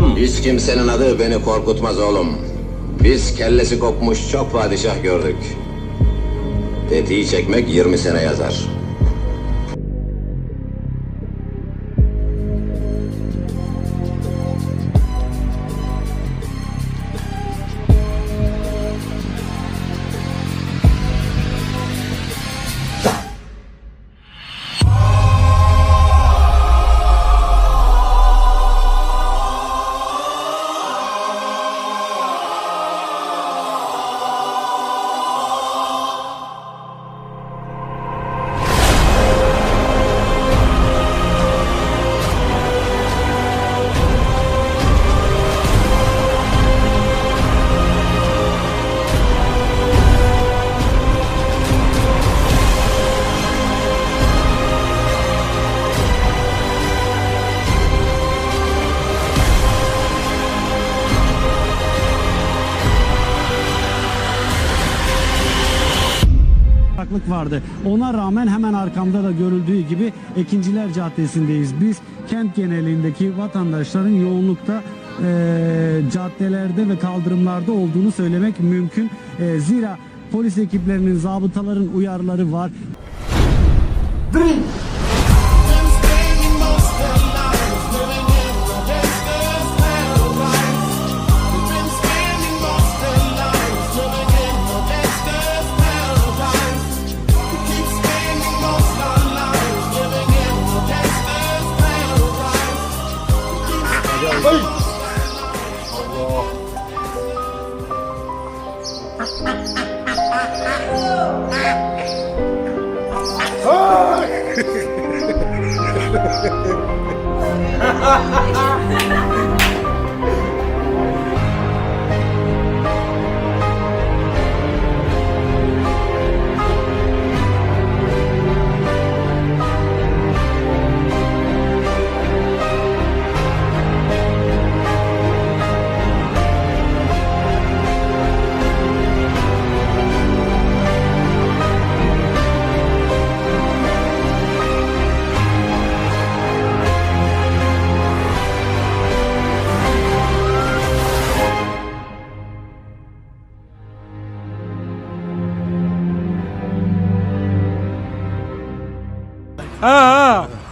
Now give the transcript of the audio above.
Hiç kimsenin adı beni korkutmaz oğlum. Biz kellesi kopmuş çok padişah gördük. Tetiği çekmek 20 sene yazar. Farklılık vardı. Ona rağmen hemen arkamda da görüldüğü gibi Ekinciler Caddesi'ndeyiz. Biz kent genelindeki vatandaşların yoğunlukta eee, caddelerde ve kaldırımlarda olduğunu söylemek mümkün. Eee, zira polis ekiplerinin, zabıtaların uyarıları var. Been はい。아, 아.